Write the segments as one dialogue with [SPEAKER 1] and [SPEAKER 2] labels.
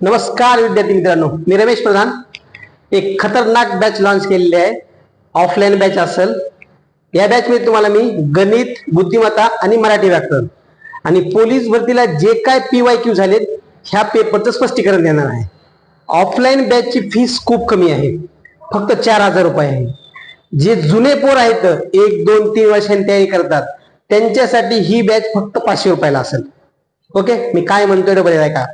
[SPEAKER 1] नमस्कार विद्यार्थी मित्रांनो. मी रमेश प्रधान. एक खतरनाक बॅच लॉन्च केलेली आहे. ऑफलाईन बॅच असेल. या बॅचमध्ये तुम्हाला मी गणित बुद्धिमत्ता आणि मराठी व्याकरण आणि पोलीस भरतीला जे काय पी वाय क्यू झालेत ह्या पेपरचं स्पष्टीकरण देणार आहे. ऑफलाईन बॅचची फीस खूप कमी आहे. फक्त चार हजार रुपये आहे. जे जुने पोर आहेत एक दोन तीन वर्षांनी तयारी करतात त्यांच्यासाठी ही बॅच फक्त पाचशे रुपयाला असेल. ओके मी काय म्हणतोय ते बरे का?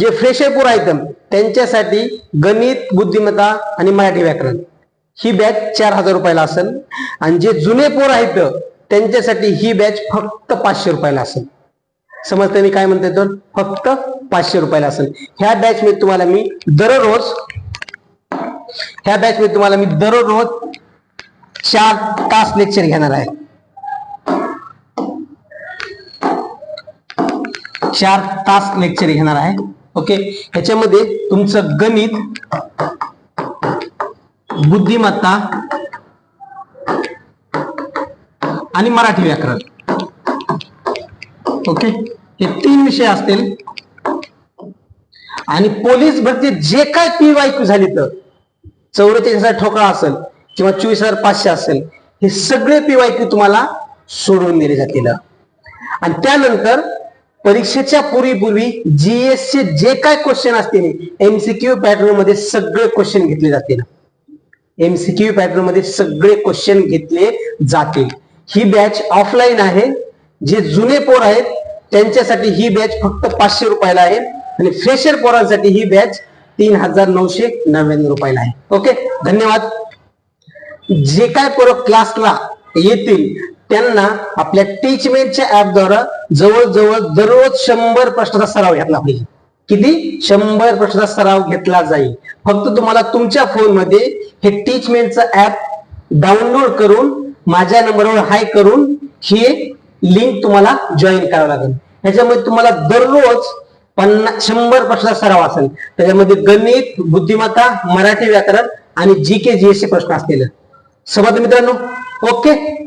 [SPEAKER 1] जे फ्रेशर पोर आहेत त्यांच्यासाठी गणित बुद्धिमत्ता आणि मराठी व्याकरण. ही बॅच चार हजार रुपयाला असेल. आणि जे जुने पोर आहेत त्यांच्यासाठी ही बॅच फक्त पाचशे रुपयाला असेल. समजतं मी काय म्हणतोय तर? फक्त पाचशे रुपयाला असेल. ह्या बॅच मी तुम्हाला मी दररोज ह्या बॅच मी तुम्हाला मी दररोज चार तास लेक्चर घेणार आहे. चार तास लेक्चर घेणार आहे. ओके ह्याच्यामध्ये तुमचं गणित बुद्धिमत्ता आणि मराठी व्याकरण. ओके हे तीन विषय असतील. आणि पोलीस भरती जे काय पी वाय क्यू झाली तर चौवेचाळीस हजार ठोकळा असेल किंवा चोवीस हजार पाचशे असेल हे सगळे पी वाय क्यू तुम्हाला सोडवून दिले जातील. आणि त्यानंतर परीक्षेच्या पूर्वीपूर्वी जीएसचे जे काय क्वेश्चन असतील एमसीक्यू पॅटर्नमध्ये सगळे क्वेश्चन घेतले जातील. एमसीक्यू पॅटर्नमध्ये सगळे क्वेश्चन घेतले जातील. ही बॅच ऑफलाईन आहे. जे जुने पोर आहेत त्यांच्यासाठी ही बॅच फक्त पाचशे रुपयाला आहे. आणि फ्रेशर पोरांसाठी ही बॅच तीन हजार नऊशे नव्याण्णव रुपयाला आहे. ओके धन्यवाद. जे काय पोरं क्लासला येतील त्यांना आपल्या टीचमेंटच्या ऍपद्वारा जवळजवळ दररोज शंभर प्रश्नाचा सराव घेतला पाहिजे. किती? शंभर प्रश्नाचा सराव घेतला जाईल. फक्त तुम्हाला तुमच्या फोनमध्ये हे टीचमेंटचं ऍप डाउनलोड करून माझ्या नंबरवर हाय करून हे लिंक तुम्हाला जॉईन करावं लागेल. ह्याच्यामध्ये तुम्हाला दररोज पन्नास शंभर प्रश्नाचा सराव असेल. त्याच्यामध्ये गणित बुद्धिमत्ता मराठी व्याकरण आणि जी के जी प्रश्न असतील. समज मित्रांनो. ओके